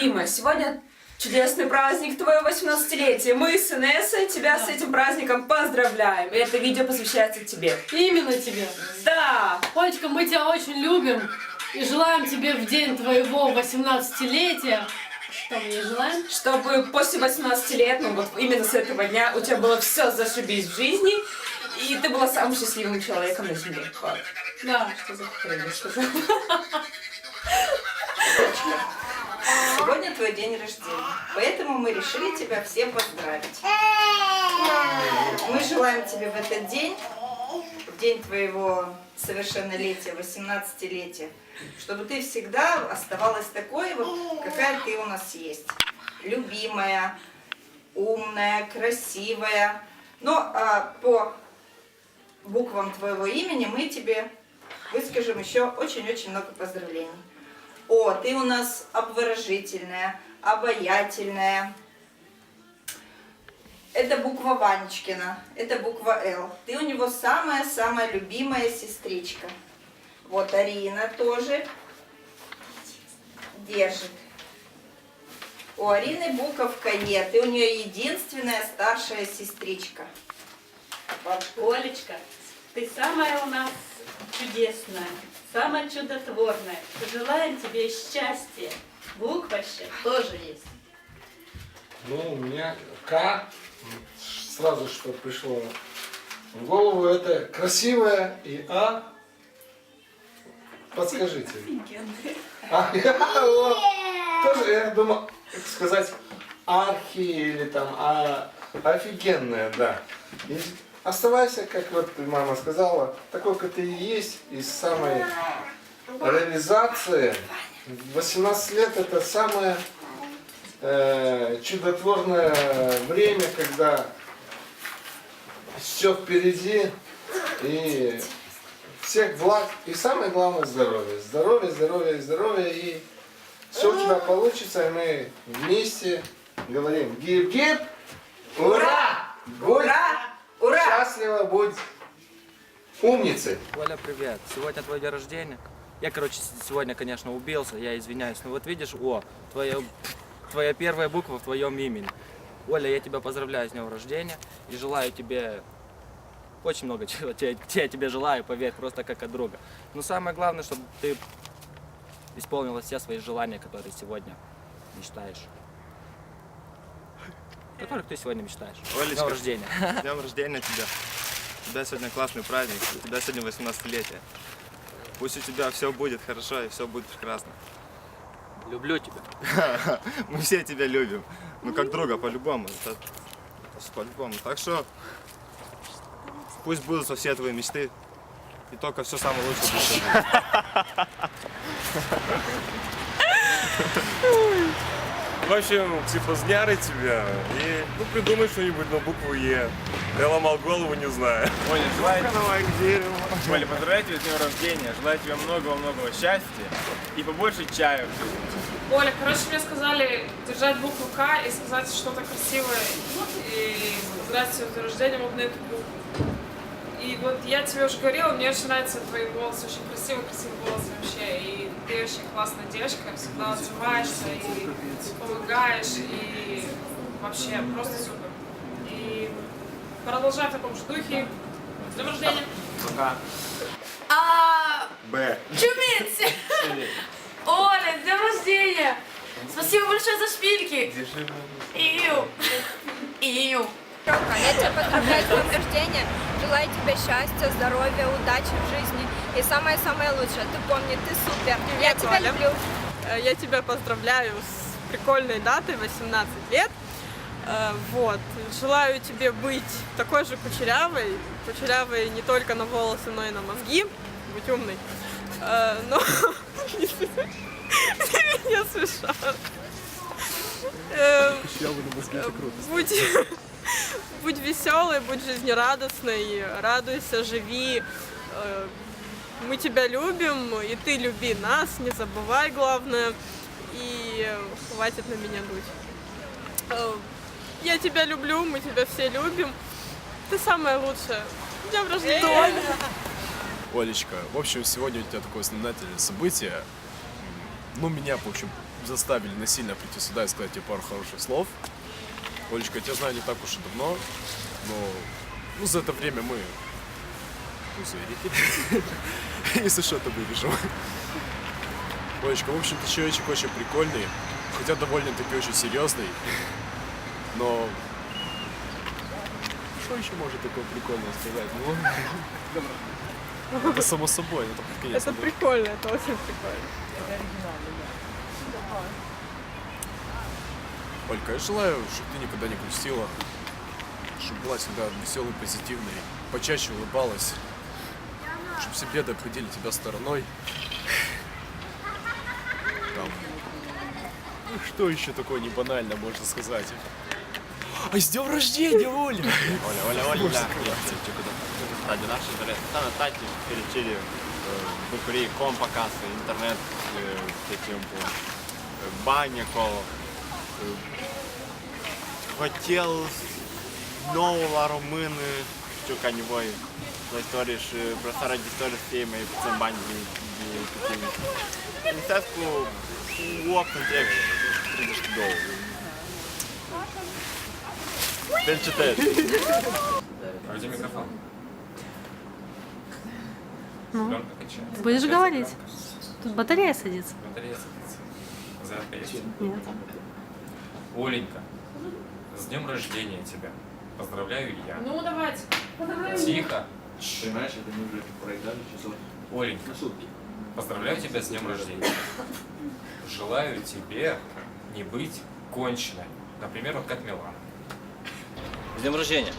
Любимая, сегодня чудесный праздник твоего 18-летия. Мы с Инессой тебя с этим праздником поздравляем. И это видео посвящается тебе. Именно тебе. Да! Олечка, мы тебя очень любим и желаем тебе в день твоего 18-летия. Что мы ей желаем? Чтобы после 18 лет, ну вот именно с этого дня, у тебя было все зашибись в жизни, и ты была самым счастливым человеком на земле. Вот. Да. Что за хрень я сказала? Твой день рождения, поэтому мы решили тебя все поздравить. Мы желаем тебе в этот день, в день твоего совершеннолетия, 18-летия, чтобы ты всегда оставалась такой, вот, какая ты у нас есть. Любимая, умная, красивая. Но а, по буквам твоего имени мы тебе выскажем еще очень-очень много поздравлений. О, ты у нас обворожительная, обаятельная. Это буква Ванечкина, это буква Л. Ты у него самая-самая любимая сестричка. Вот Арина тоже держит. У Арины буковка Е, ты у нее единственная старшая сестричка. Олечка, ты самая у нас чудесная, самая чудотворная. Желаем тебе счастья. Буква еще тоже есть. Ну, у меня К, сразу что пришло в голову, это красивая и А. Подскажите. А. Тоже, я думал, сказать, архи или там, а, офигенная, да. Оставайся, как вот мама сказала, такой, как ты и есть, из самой реализации. 18 лет это самое э, чудотворное время, когда все впереди и всех благ и самое главное здоровье. Здоровье, здоровье, здоровье и все у тебя получится, и мы вместе говорим гип-гип, ура! Ура! Счастлива, будь умницей. Оля, привет. Сегодня твой день рождения. Я, короче, сегодня, конечно, убился, я извиняюсь. Но вот видишь, о, твоя, твоя первая буква в твоем имени. Оля, я тебя поздравляю с днем рождения и желаю тебе очень много чего. Я, я тебе желаю, поверь, просто как от друга. Но самое главное, чтобы ты исполнила все свои желания, которые сегодня мечтаешь. Которых ты сегодня мечтаешь. Олечка. днем рождения. Днем рождения тебя. У тебя сегодня классный праздник, у тебя сегодня 18-летие. Пусть у тебя все будет хорошо и все будет прекрасно. Люблю тебя. Мы все тебя любим. Ну как друга, по-любому. По-любому. Так что пусть будут все твои мечты. И только все самое лучшее будет. в общем, типа, с дня тебя и, ну, придумай что-нибудь на букву Е. Я ломал голову, не знаю. Оля, желаю. Оля, поздравляю тебя с днем рождения, желаю тебе много-много счастья и побольше чая в жизни. Оля, короче, мне сказали держать букву К и сказать что-то красивое. И поздравить тебя с днем рождения вот на эту букву. И вот я тебе уже говорила, мне очень нравятся твои волосы, очень красивый, красивый голос вообще. Ты очень классная девочка, всегда отзываешься и помогаешь, и вообще просто супер. И продолжай в таком же духе. С днем рождения! А, Б. чумицы! Оля, с днем рождения! Спасибо большое за шпильки! Ию! Ию! Я тебя поздравляю с днем рождения. Желаю тебе счастья, здоровья, удачи в жизни. И самое-самое лучшее. Ты помни, ты супер. я тебя Оля. люблю. Э, Я тебя поздравляю с прикольной датой, 18 лет. Э, Вот. Желаю тебе быть такой же кучерявой. Кучерявой не только на волосы, но и на мозги. Быть умной. Э, Но... Ты меня смешал. Будь... Будь веселой, будь жизнерадостной, радуйся, живи. Э, Мы тебя любим, и ты люби нас, не забывай главное. И хватит на меня дуть. Э, Я тебя люблю, мы тебя все любим. Ты самая лучшая. Днем рождения! Олечка, в общем, сегодня у тебя такое знаменательное событие. Ну, меня, в общем, заставили насильно прийти сюда и сказать тебе пару хороших слов. Олечка, я тебя знаю не так уж и давно, но ну, за это время мы пузырики. Если что, то вырежем. Олечка, в общем, ты человечек очень прикольный, хотя довольно-таки очень серьезный, но что еще может такое прикольное сказать? Ну, это само собой, это конец. Это прикольно, это очень прикольно. Олька, я желаю, чтобы ты никогда не грустила, чтобы была всегда веселой, позитивной, почаще улыбалась, чтобы все беды обходили тебя стороной. Там. Ну что еще такое не банально можно сказать? А с днем рождения, Оля! Оля, Оля, Оля, да. Ради нашей дороги. Та на таті перечили Букурі, компакаси, інтернет, е, таким по баня коло. Е, Хотел нового ромини, що канівої. За історії ж, е, просто ради історії з цієї моєї цим бані такими. Мистецтво у окна як прийдеш додому. Ти читаєш. Где микрофон? Ну, Пленка качается. ты будешь Качается говорить? пленка. Тут батарея садится. Батарея садится. Зарядка есть? Нет. Оленька, с днем рождения тебя. Поздравляю я. Ну, давайте. Тихо. Понимаешь, это мы уже проиграли часов Оленька, на сутки. поздравляю тебя с днем рождения. Желаю тебе не быть конченной. Например, вот как Милана. С днем рождения.